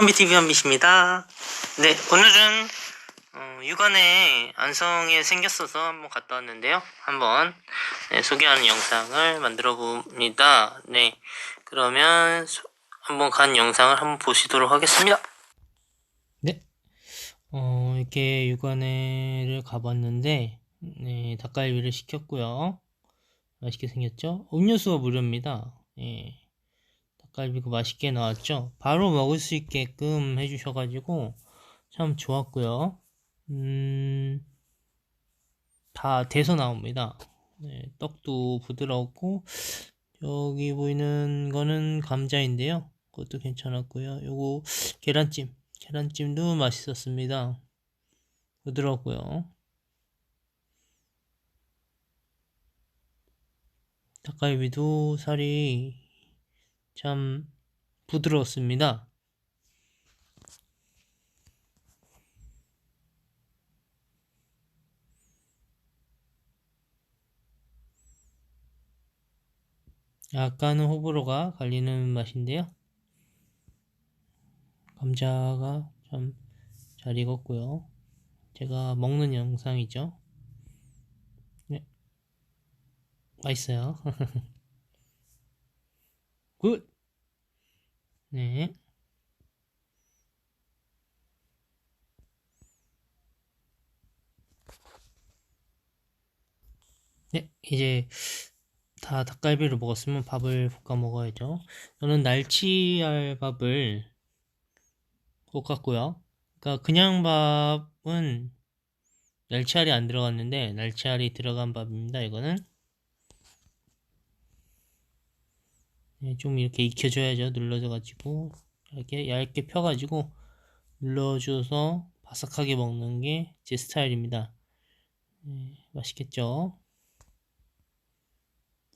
한비TV 한빛입니다. 네, 오늘은 어, 육안에 안성에 생겼어서 한번 갔다 왔는데요. 한번 네, 소개하는 영상을 만들어 봅니다. 네, 그러면 소- 한번 간 영상을 한번 보시도록 하겠습니다. 네, 어, 이렇게 육안에를 가봤는데, 네, 닭갈비를 시켰고요. 맛있게 생겼죠? 음료수가 무료입니다. 예. 닭갈비가 맛있게 나왔죠? 바로 먹을 수 있게끔 해주셔가지고 참 좋았고요. 음, 다 돼서 나옵니다. 네, 떡도 부드럽고 여기 보이는 거는 감자인데요. 그것도 괜찮았고요. 요거 계란찜, 계란찜도 맛있었습니다. 부드럽고요. 닭갈비도 살이 참 부드러웠습니다. 약간은 호불호가 갈리는 맛인데요. 감자가 참 잘 익었고요. 제가 먹는 영상이죠. 네. 맛있어요. 굿! 네. 네, 이제 다 닭갈비를 먹었으면 밥을 볶아 먹어야죠. 저는 날치알 밥을 볶았고요. 그러니까 그냥 밥은 날치알이 안 들어갔는데 날치알이 들어간 밥입니다. 이거는 네, 좀 이렇게 익혀줘야죠. 눌러져 가지고 이렇게 얇게 펴 가지고 눌러줘서 바삭하게 먹는 게 제 스타일입니다. 네, 맛있겠죠?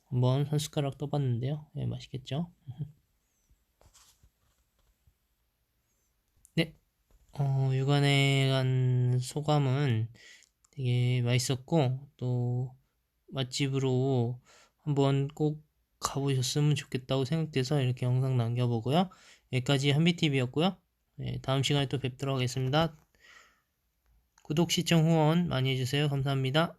한번 한 숟가락 떠봤는데요. 네, 맛있겠죠? 네, 어, 육안에 간 소감은 되게 맛있었고 또 맛집으로 한번 꼭 가보셨으면 좋겠다고 생각돼서 이렇게 영상 남겨보고요. 여기까지 한비TV였고요. 네, 다음 시간에 또 뵙도록 하겠습니다. 구독, 시청, 후원 많이 해주세요. 감사합니다.